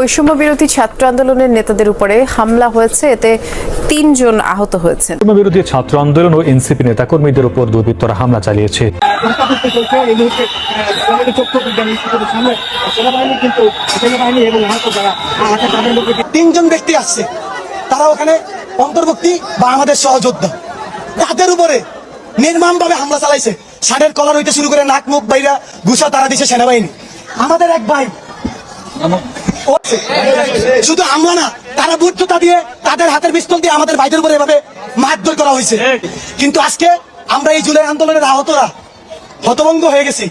বৈষম্য বিরোধী ছাত্র আন্দোলনের নেতাদের উপরে হামলা হয়েছে এতে তিনজন আহত হয়েছেন। বিরোধী ছাত্র আন্দোলন ও এনসিপি নেতাকর্মীদের উপর দুর্বৃত্তরা হামলা চালিয়েছে। তিনজন ব্যক্তি আসছে। তারা ওখানে অন্তর্ভুক্তি বা আমাদের সহযোদ্ধা। তাদের উপরে নির্মমভাবে হামলা চালাইছে। ষাটের কলার হইতে শুরু করে নাক মুখ বাইরা ঘুষা তারা দিছে সেনাবাহিনী। আমাদের এক ভাই। শুধু হামলা না তারা বুদ্ধতা দিয়ে তাদের হাতের পিস্তল দিয়ে আমাদের ভাইদের উপরে এভাবে মারধর করা হয়েছে। কিন্তু আজকে আমরা এই জুলাই আন্দোলনের আহতরা হতভঙ্গ হয়ে গেছি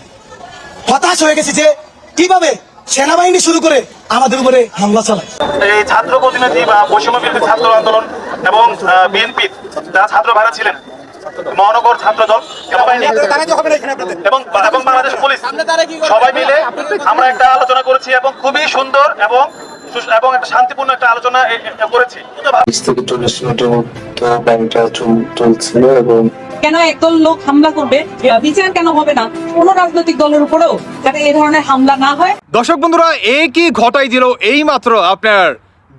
হতাশ হয়ে গেছি যে কীভাবে সেনাবাহিনী শুরু করে আমাদের উপরে হামলা চালায়। এই ছাত্র প্রতিনিধি বা বৈষম্য বিরোধী ছাত্র আন্দোলন এবং বিএনপি যারা ছাত্র ভাড়া ছিলেন মহানগর ছাত্র দল এবং বাংলাদেশ পুলিশ। সবাই মিলে আমরা একটা আলোচনা করেছি এবং খুবই সুন্দর এবং এবং একটা শান্তিপূর্ণ একটা আলোচনা করেছি। চলছিল এবং কেন একদল লোক হামলা করবে? বিচার কেন হবে না? কোন রাজনৈতিক দলের উপরেও যাতে এই ধরনের হামলা না হয়। দর্শক বন্ধুরা এই কি ঘটাই দিল এই মাত্র আপনার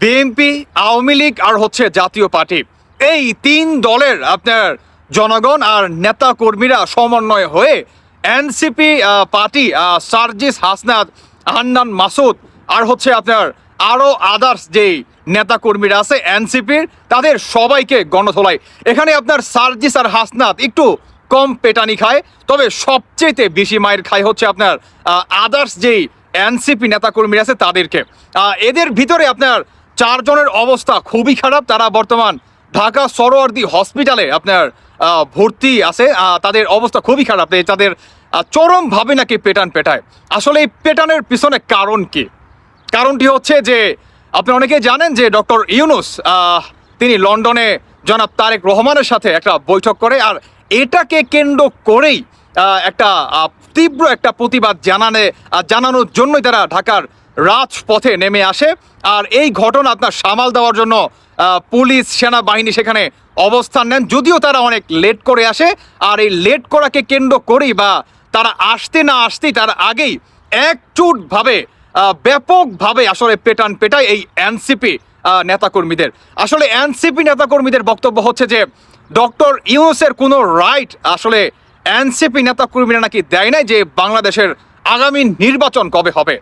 বিএনপি আওয়ামী লীগ আর হচ্ছে জাতীয় পার্টি। এই তিন দলের আপনার জনগণ আর নেতা কর্মীরা সমন্বয় হয়ে এনসিপি পার্টি সার্জিস হাসনাত, হান্নান মাসুদ আর হচ্ছে আপনার আরও আদার্স যেই নেতা কর্মীরা আছে এনসিপির, তাদের সবাইকে গণধোলাই। এখানে আপনার সার্জিস আর হাসনাত একটু কম পেটানি খায়, তবে সবচেয়ে বেশি মায়ের খায় হচ্ছে আপনার আদার্স যেই এনসিপি নেতাকর্মী আছে তাদেরকে। এদের ভিতরে আপনার চারজনের অবস্থা খুবই খারাপ, তারা বর্তমান ঢাকা সরোয়ার্দি হসপিটালে আপনার ভর্তি আছে। তাদের অবস্থা খুবই খারাপ। তাদের চরমভাবে নাকি পেটান পেটায়। আসলে এই পেটানের পিছনে কারণ কি? কারণটি হচ্ছে যে, আপনি অনেকে জানেন যে, ডক্টর ইউনুস তিনি লন্ডনে জনাব তারেক রহমানের সাথে একটা বৈঠক করে আর এটাকে কেন্দ্র করেই একটা তীব্র একটা প্রতিবাদ জানানে জানানোর জন্যই তারা ঢাকার রাজপথে নেমে আসে আর এই ঘটনা আপনার সামাল দেওয়ার জন্য পুলিশ, সেনাবাহিনী সেখানে অবস্থান নেন। যদিও তারা অনেক লেট করে আসে আর এই লেট করাকে কেন্দ্র করেই বা তারা আসতে না আসতেই তার আগেই একচুটভাবে ব্যাপকভাবে আসলে পেটান পেটায় এই এনসিপি নেতাকর্মীদের। আসলে এনসিপি নেতাকর্মীদের বক্তব্য হচ্ছে যে, ডক্টর ইউনুসের কোনো রাইট আসলে এনসিপি নেতাকর্মীরা নাকি দেয় নাই যে বাংলাদেশের আগামী নির্বাচন কবে হবে?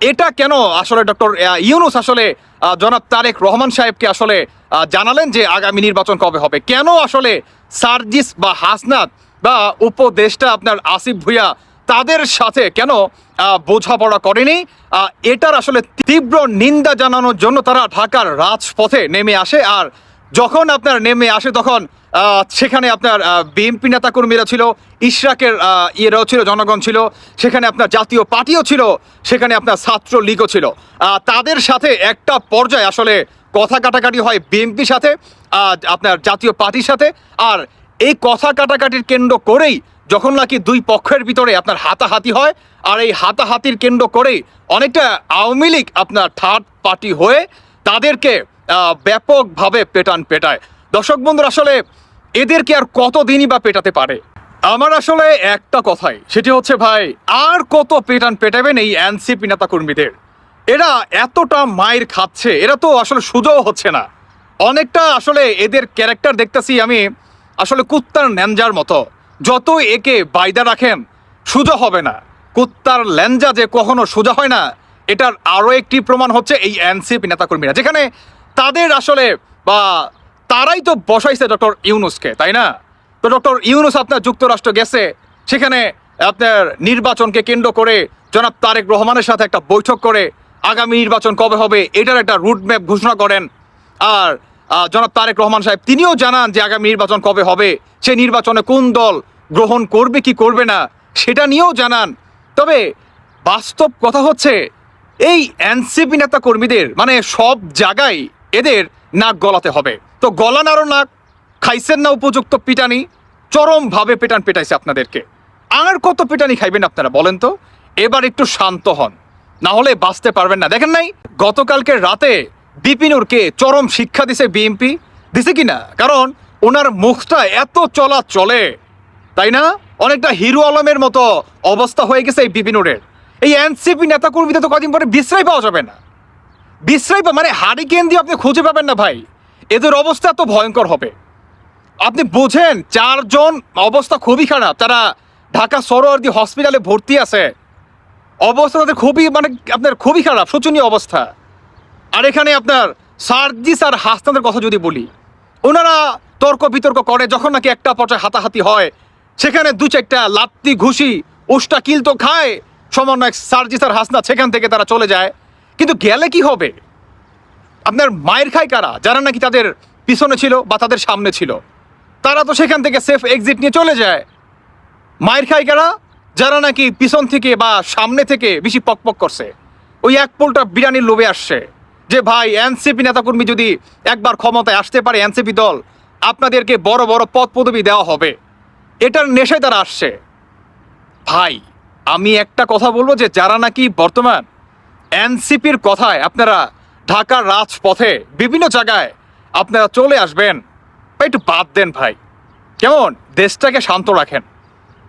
এটা কেন আসলে ডক্টর ইউনুস আসলে জনাব তারেক রহমান সাহেবকে আসলে জানালেন যে আগামী নির্বাচন কবে হবে? কেন আসলে সার্জিস বা হাসনাত বা উপদেষ্টা আপনার আসিফ ভুইয়া তাদের সাথে কেন বোঝাপড়া করেনি? এটার আসলে তীব্র নিন্দা জানানোর জন্য তারা ঢাকার রাজপথে নেমে আসে। আর যখন আপনার নেমে আসে তখন সেখানে আপনার বিএনপি নেতাকর্মীরা ছিল, ইশরাকের ইয়েরাও ছিল, জনগণ ছিল, সেখানে আপনার জাতীয় পার্টিও ছিল, সেখানে আপনার ছাত্র লীগও ছিল তাদের সাথে একটা পর্যায়ে আসলে কথা কাটাকাটি হয় বিএনপির সাথে আপনার জাতীয় পার্টির সাথে, আর এই কথা কাটাকাটির কেন্দ্র করেই যখন নাকি দুই পক্ষের ভিতরে আপনার হাতাহাতি হয়, আর এই হাতাহাতির কেন্দ্র করেই অনেকটা আওয়ামী লীগ আপনার থার্ড পার্টি হয়ে তাদেরকে ব্যাপকভাবে পেটান পেটায় দর্শক বন্ধুরা, আসলে এদেরকে আর কতদিনই বা পেটাতে পারে? আমার আসলে একটা কথাই, সেটি হচ্ছে ভাই, আর কত পেটান পেটাবেন এই এনসিপি নেতা কর্মীদের এরা এতটা মায়ের খাচ্ছে, এরা তো আসলে সুযোগ হচ্ছে না। অনেকটা আসলে এদের ক্যারেক্টার দেখতেছি আমি, আসলে কুত্তার ন্যাঞ্জার মতো। যত একে বাইদা রাখেন, সোজা হবে না। কুত্তার ল্যাঞ্জা যে কখনো সোজা হয় না, এটার আরও একটি প্রমাণ হচ্ছে এই এনসিপি নেতাকর্মীরা। যেখানে তাদের আসলে বা তারাই তো বসাইছে ডক্টর ইউনুসকে, তাই না? তো ডক্টর ইউনুস আপনার যুক্তরাষ্ট্র গেছে, সেখানে আপনার নির্বাচনকে কেন্দ্র করে জনাব তারেক রহমানের সাথে একটা বৈঠক করে আগামী নির্বাচন কবে হবে, এটার একটা রুট ম্যাপ ঘোষণা করেন। আর জনাব তারেক রহমান সাহেব, তিনিও জানান যে আগামী নির্বাচন কবে হবে, সে নির্বাচনে কোন দল গ্রহণ করবে কি করবে না, সেটা নিয়েও জানান। তবে বাস্তব কথা হচ্ছে, এই এনসিপি নেতা কর্মীদের মানে সব জায়গায় এদের নাক গলাতে হবে। গলান আরও নাক, খাইছেন না উপযুক্ত পিটানি, চরমভাবে পেটান পেটাইছে আপনাদেরকে। আর কত পিটানি খাইবেন আপনারা বলেন তো? এবার একটু শান্ত হন, না হলে বাঁচতে পারবেন না। দেখেন নাই, গতকালকে রাতে বিপিনুরকে চরম শিক্ষা দিছে বিএমপি দিছে কি না? কারণ ওনার মুখটা এত চলা চলে, তাই না? অনেকটা হিরো আলমের মতো অবস্থা হয়ে গেছে এই বিপিনুরের। এই এনসিপি নেতাকর্মীদের তো কদিন পরে বিশ্রাই পাওয়া যাবে না। বিশ্রাই মানে হারিকেন দিয়ে আপনি খুঁজে পাবেন না ভাই। এদের অবস্থা তো ভয়ঙ্কর হবে। আপনি বোঝেন, চারজন অবস্থা খুবই খারাপ। তারা ঢাকা সরোয়ার্দি হসপিটালে ভর্তি আছে। অবস্থা তাদের খুবই মানে আপনার খুবই খারাপ, শোচনীয় অবস্থা। আর এখানে আপনার সার্জিস আর হাসনাদের কথা যদি বলি, ওনারা তর্ক বিতর্ক করে, যখন নাকি একটা পর্যায়ে হাতাহাতি হয়, সেখানে দু চারটা লাত্তি ঘুষি, উষ্টা কিল তো খায় সমন্বয় সার্জিস আর হাসনা সেখান থেকে তারা চলে যায়। কিন্তু গেলে কি হবে? আপনার মায়ের খায় কারা? যারা নাকি তাদের পিছনে ছিল বা তাদের সামনে ছিল। তারা তো সেখান থেকে সেফ এক্সিট নিয়ে চলে যায়। মায়ের খায় কারা? যারা নাকি পিছন থেকে বা সামনে থেকে বেশি পকপক করছে। ওই এক পোলটা বিরিয়ানির লোভে আসছে যে, ভাই, এনসিপি নেতাকর্মী যদি একবার ক্ষমতায় আসতে পারে, এনসিপি দল, আপনাদেরকে বড় বড় পদ পদবি দেওয়া হবে। এটার নেশায় তারা আসছে। ভাই, আমি একটা কথা বলব যে, যারা নাকি বর্তমান এনসিপির কথায় আপনারা ঢাকার রাজপথে বিভিন্ন জায়গায় আপনারা চলে আসবেন। একটু বাদ দেন ভাই। কেমন? দেশটাকে শান্ত রাখেন।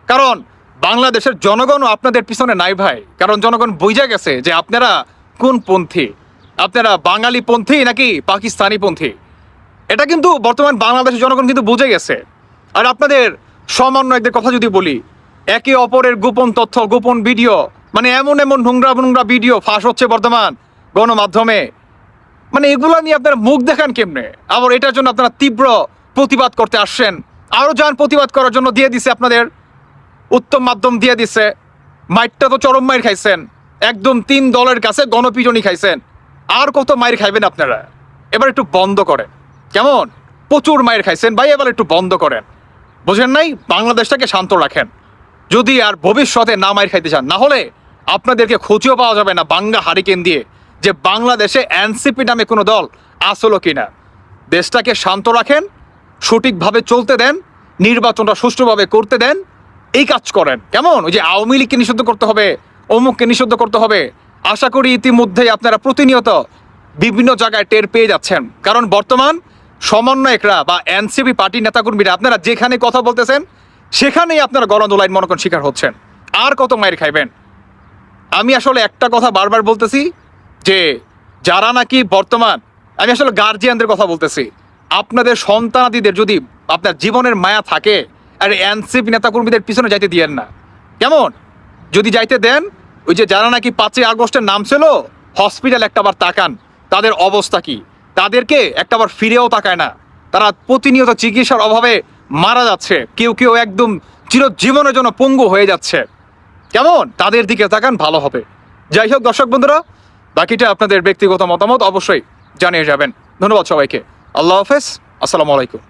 কারণ বাংলাদেশের জনগণও আপনাদের পিছনে নাই ভাই। কারণ জনগণ বুঝে গেছে যে আপনারা কোন পন্থী? আপনারা বাঙালি পন্থী নাকি পাকিস্তানি পন্থী? এটা কিন্তু বর্তমান বাংলাদেশের জনগণ কিন্তু বুঝে গেছে। আর আপনাদের সমন্বয়কদের কথা যদি বলি, একে অপরের গোপন তথ্য, গোপন ভিডিও মানে এমন এমন নোংরা নোংরা ভিডিও ফাঁস হচ্ছে বর্তমান গণমাধ্যমে। মানে এগুলো নিয়ে আপনারা মুখ দেখান কেমনে? আবার এটার জন্য আপনারা তীব্র প্রতিবাদ করতে আসছেন। আরও যান প্রতিবাদ করার জন্য দিয়ে দিছে আপনাদের উত্তম মাধ্যম দিয়ে দিছে। মাইরটা তো চরম মাইর খাইছেন। একদম তিন দলের কাছে গণপিটনি খাইছেন। আর কত মাইর খাইবেন আপনারা? এবার একটু বন্ধ করেন। কেমন? প্রচুর মায়ের খাইছেন। ভাই, এবার একটু বন্ধ করেন। বুঝেন নাই? বাংলাদেশটাকে শান্ত রাখেন। যদি আর ভবিষ্যতে না মাইর খাইতে চান, না হলে আপনাদেরকে খুঁজেও পাওয়া যাবে না বাঙ্গা হারিকেন দিয়ে। যে বাংলাদেশে এনসিপি নামে কোনো দল আসলো কিনা। দেশটাকে শান্ত রাখেন, সঠিকভাবে চলতে দেন, নির্বাচনটা সুষ্ঠুভাবে করতে দেন, এই কাজ করেন। কেমন? ওই যে আওয়ামী লীগকে নিষিদ্ধ করতে হবে, অমুককে নিষিদ্ধ করতে হবে। আশা করি ইতিমধ্যেই আপনারা প্রতিনিয়ত বিভিন্ন জায়গায় টের পেয়ে যাচ্ছেন। কারণ বর্তমান সমন্বয়করা বা এনসিপি পার্টি নেতাকর্মীরা আপনারা যেখানে কথা বলতেছেন, সেখানেই আপনারা গণদোলাইন মনে করেন শিকার হচ্ছেন। আর কত মায়ের খাইবেন? আমি আসলে একটা কথা বারবার বলতেছি যে যারা নাকি বর্তমান, আমি আসলে গার্জিয়ানদের কথা বলতেছি, আপনাদের সন্তানাদিদের যদি আপনার জীবনের মায়া থাকে, আর এনসিপি নেতাকর্মীদের পিছনে যাইতে দিয়েন না। কেমন? যদি যাইতে দেন, ওই যে যারা নাকি পাঁচই আগস্টের নাম ছিল হসপিটাল একটাবার তাকান, তাদের অবস্থা কি? তাদেরকে একটাবার ফিরেও তাকায় না। তারা প্রতিনিয়ত চিকিৎসার অভাবে মারা যাচ্ছে, কেউ কেউ একদম চিরজীবনের জন্য পঙ্গু হয়ে যাচ্ছে। কেমন? তাদের দিকে তাকান, ভালো হবে। যাই হোক দর্শক বন্ধুরা বাকিটা আপনাদের ব্যক্তিগত মতামত অবশ্যই জানিয়ে যাবেন। ধন্যবাদ সবাইকে। আল্লাহ হাফেজ। আসসালামু আলাইকুম।